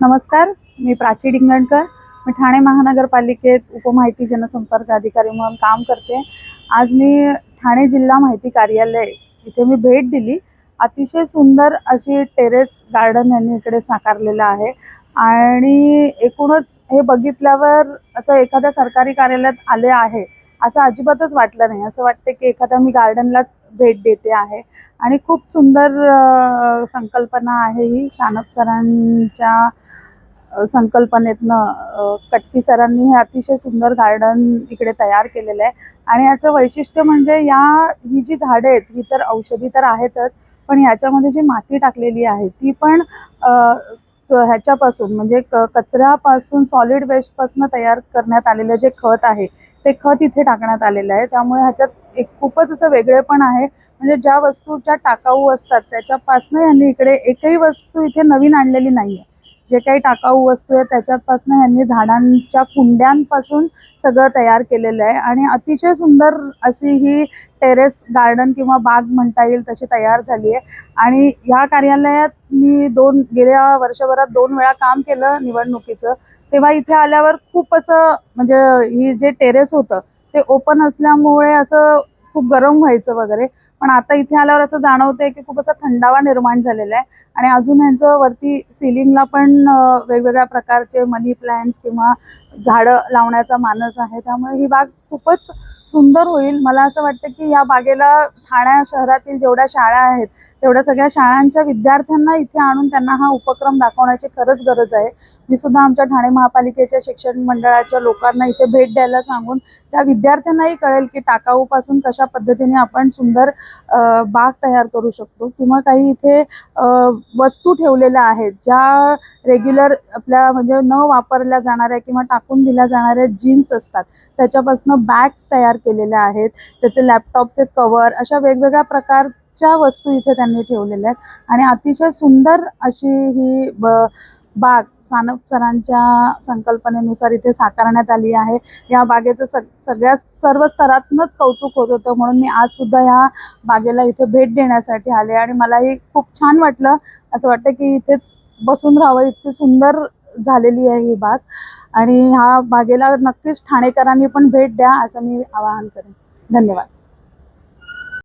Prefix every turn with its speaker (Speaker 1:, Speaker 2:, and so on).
Speaker 1: नमस्कार मी प्राची डिंगणकर. मी ठाणे महानगरपालिकेत उपमाहिती जनसंपर्क अधिकारी म्हणून काम करते. आज मी ठाणे जिल्हा माहिती कार्यालय इथे मी भेट दिली. अतिशय सुंदर अशी टेरेस गार्डन यांनी इकडे साकारलेलं आहे. आणि एकूणच हे बघितल्यावर असं एखाद्या सरकारी कार्यालयात आले आहे असं अजिबातच वाटलं नाही. असं वाटतं की एखाद्या मी गार्डनलाच भेट देते आहे. आणि खूप सुंदर संकल्पना आहे ही. सानप सरांच्या संकल्पनेतनं कटकी सरांनी हे अतिशय सुंदर गार्डन इकडे तयार केलेलं आहे. आणि याचं वैशिष्ट्य म्हणजे या ही जी झाडं आहेत ही तर औषधी तर आहेतच पण याच्यामध्ये जी माती टाकलेली आहे ती पण ह्याच्यापासून म्हणजे क कचऱ्यापासून सॉलिड वेस्टपासून तयार करण्यात आलेलं जे खत आहे ते खत इथे टाकण्यात आलेलं आहे. त्यामुळे ह्याच्यात एक खूपच असं वेगळे पण आहे. म्हणजे ज्या वस्तू ज्या टाकाऊ असतात त्याच्यापासनं यांनी इकडे एकही वस्तू इथे नवीन आणलेली नाही आहे जे काही टाकाऊ वस्तू आहे त्याच्यापासून यांनी झाडांच्या कुंड्यांपासून सगळं तयार केलेलं आहे. आणि अतिशय सुंदर अशी ही टेरेस गार्डन किंवा बाग म्हणता येईल तशी तयार झाली आहे. आणि ह्या कार्यालयात मी दोन गेल्या वर्षभरात दोन वेळा काम केलं निवडणुकीचं. तेव्हा इथे आल्यावर खूप असं म्हणजे ही जे टेरेस होतं ते ओपन असल्यामुळे असं खूप गरम व्हायचं वगैरे. पण आता इथे आल्यावर असं जाणवतंय की खूप असा थंडावा निर्माण झालेला आहे. आणि अजून ह्यांचं वरती सिलिंगला पण वेगवेगळ्या प्रकारचे मनी प्लांट्स किंवा झाडं लावण्याचा मानस आहे. त्यामुळे ही बाग खूपच सुंदर होईल. मला असं वाटतं की या बागेला ठाण्या शहरातील जेवढ्या शाळा आहेत तेवढ्या सगळ्या शाळांच्या विद्यार्थ्यांना इथे आणून त्यांना हा उपक्रम दाखवण्याची खरंच गरज आहे. मी सुद्धा आमच्या ठाणे महापालिकेच्या शिक्षण मंडळाच्या लोकांना इथे भेट द्यायला सांगून त्या विद्यार्थ्यांनाही कळेल की टाकाऊपासून कशा पद्धतीने आपण सुंदर बाग तयार करू शकतो किंवा काही इथे वस्तू ठेवलेल्या आहेत ज्या रेग्युलर आपल्या म्हणजे न वापरल्या जाणाऱ्या किंवा टाकून दिल्या जाणाऱ्या जीन्स असतात. त्याच्यापासून बॅग्स तयार केलेल्या आहेत त्याचे लॅपटॉपचे कवर अशा वेगवेगळ्या प्रकारच्या वस्तू इथे त्यांनी ठेवलेल्या आहेत. आणि अतिशय सुंदर अशी ही ब बाग सानप सरांच्या संकल्पनेनुसार इथे साकारण्यात आली आहे. या बागेचं सग सगळ्या सर्व स्तरातूनच कौतुक होत होतं म्हणून मी आज सुद्धा ह्या बागेला इथे भेट देण्यासाठी आले. आणि मलाही खूप छान वाटलं असं वाटतं की इथेच बसून राहावं इतकी सुंदर झालेली आहे ही बाग. आणि ह्या बागेला नक्कीच ठाणेकरांनी पण भेट द्या असं मी आवाहन करेन. धन्यवाद.